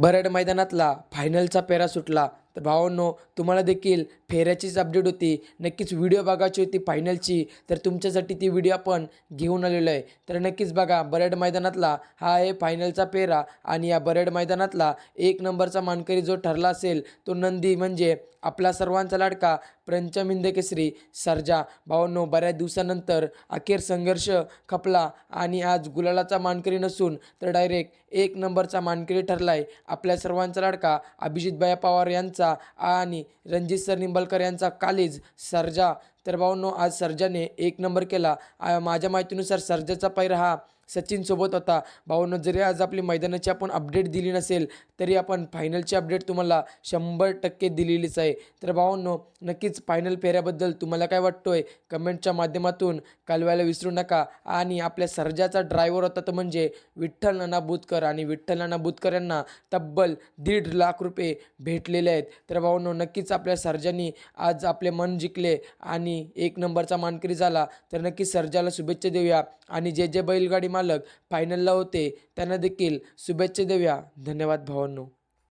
बरड मैदानातला फायनलचा पेरा सुटला. तर भावांनो तुम्हाला देखील फेऱ्याचीच अपडेट होती. नक्कीच व्हिडिओ बघायची होती फायनलची तर तुमच्यासाठी ती व्हिडिओ आपण घेऊन आलेलो आहे. तर नक्कीच बघा बरेड मैदानातला हा आहे फायनलचा पेरा आणि या बरेड मैदानातला एक नंबरचा मानकरी जो ठरला असेल तो नंदी म्हणजे आपला सर्वांचा लाडका पंचमिंद केसरी सर्जा. भावांनो बऱ्याच दिवसानंतर अखेर संघर्ष खपला आणि आज गुलालाचा मानकरी नसून तर डायरेक्ट एक नंबरचा मानकरी ठरला आहे आपल्या सर्वांचा लाडका अभिजितभाई पवार यांचा. आणि रणजित सर निंबाळकर यांचा कालीज सरजा. तर भावांनो आज सर्जाने एक नंबर केला. माझ्या माहितीनुसार सर्जाचा पैर हा सचिनसोबत होता. भावांनो जरी आज आपली मैदानाची आपण अपडेट दिली नसेल तरी आपण फायनलची अपडेट तुम्हाला शंभर टक्के दिलेलीच आहे. तर भावांनो नक्कीच फायनल फेऱ्याबद्दल तुम्हाला काय वाटतोय? कमेंटच्या माध्यमातून कळवायला विसरू नका. आणि आपल्या सर्जाचा ड्रायव्हर होता तो म्हणजे विठ्ठल नाना बुतकर. आणि विठ्ठल नाना बुतकर यांना तब्बल दीड लाख रुपये भेटलेले आहेत. तर भावांनो नक्कीच आपल्या सर्जांनी आज आपले मन जिंकले आणि एक नंबरचा मानकरी झाला. तर नक्कीच सर्जाला शुभेच्छा देऊया. आणि जे जे बैलगाडी मालक फायनलला होते त्यांना देखील शुभेच्छा देऊया. धन्यवाद भावांनो.